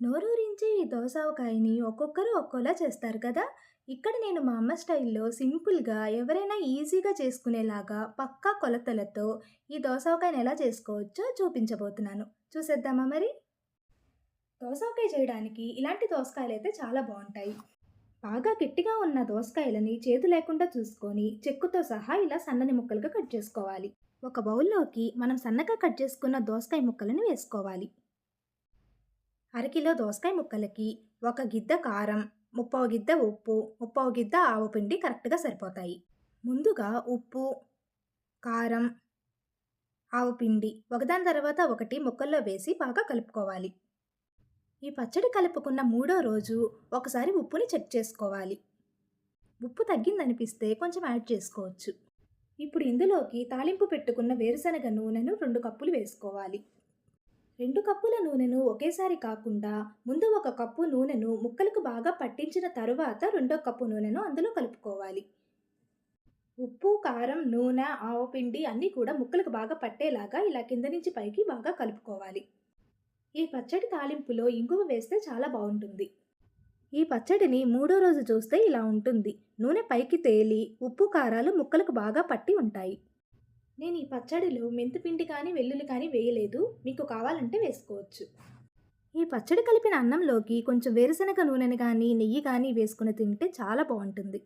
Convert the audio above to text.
నోరూరించి ఈ దోసావకాయని ఒక్కొక్కరు ఒక్కోలా చేస్తారు కదా? ఇక్కడ నేను మా అమ్మ స్టైల్లో సింపుల్గా ఎవరైనా ఈజీగా చేసుకునేలాగా పక్కా కొలతలతో ఈ దోసకాయని ఎలా చేసుకోవచ్చో చూపించబోతున్నాను. చూసేద్దామా మరి? దోసకాయ చేయడానికి ఇలాంటి దోసకాయలు అయితే చాలా బాగుంటాయి. బాగా గట్టిగా ఉన్న దోసకాయలని చేతు లేకుండా చూసుకొని చెక్కుతో సహా ఇలా సన్నని ముక్కలుగా కట్ చేసుకోవాలి. ఒక బౌల్లోకి మనం సన్నగా కట్ చేసుకున్న దోసకాయ ముక్కలను వేసుకోవాలి. అరకిలో దోసకాయ ముక్కలకి ఒక గిద్ద కారం ముప్పావు గిద్ద ఉప్పు ముప్పావు గిద్ద ఆవు పిండి కరెక్ట్గా సరిపోతాయి. ముందుగా ఉప్పు కారం ఆవు పిండి ఒకదాని తర్వాత ఒకటి ముక్కల్లో వేసి బాగా కలుపుకోవాలి. ఈ పచ్చడి కలుపుకున్న మూడో రోజు ఒకసారి ఉప్పుని చెక్ చేసుకోవాలి. ఉప్పు తగ్గిందనిపిస్తే కొంచెం యాడ్ చేసుకోవచ్చు. ఇప్పుడు ఇందులోకి తాలింపు పెట్టుకున్న వేరుశనగ నూనెను రెండు కప్పులు వేసుకోవాలి. రెండు కప్పుల నూనెను ఒకేసారి కాకుండా ముందు ఒక కప్పు నూనెను ముక్కలకు బాగా పట్టించిన తరువాత రెండో కప్పు నూనెను అందులో కలుపుకోవాలి. ఉప్పు కారం నూనె ఆవపిండి అన్నీ కూడా ముక్కలకు బాగా పట్టేలాగా ఇలా కింద నుంచి పైకి బాగా కలుపుకోవాలి. ఈ పచ్చడి తాలింపులో ఇంగువ వేస్తే చాలా బాగుంటుంది. ఈ పచ్చడిని మూడో రోజు చూస్తే ఇలా ఉంటుంది. నూనె పైకి తేలి ఉప్పు కారాలు ముక్కలకు బాగా పట్టి ఉంటాయి. నేను ఈ పచ్చడిలో మెంతిపిండి కానీ వెల్లుల్లి కానీ వేయలేదు. మీకు కావాలంటే వేసుకోవచ్చు. ఈ పచ్చడి కలిపిన అన్నంలోకి కొంచెం వేరుశనగ నూనెని కానీ నెయ్యి కానీ వేసుకుని తింటే చాలా బాగుంటుంది.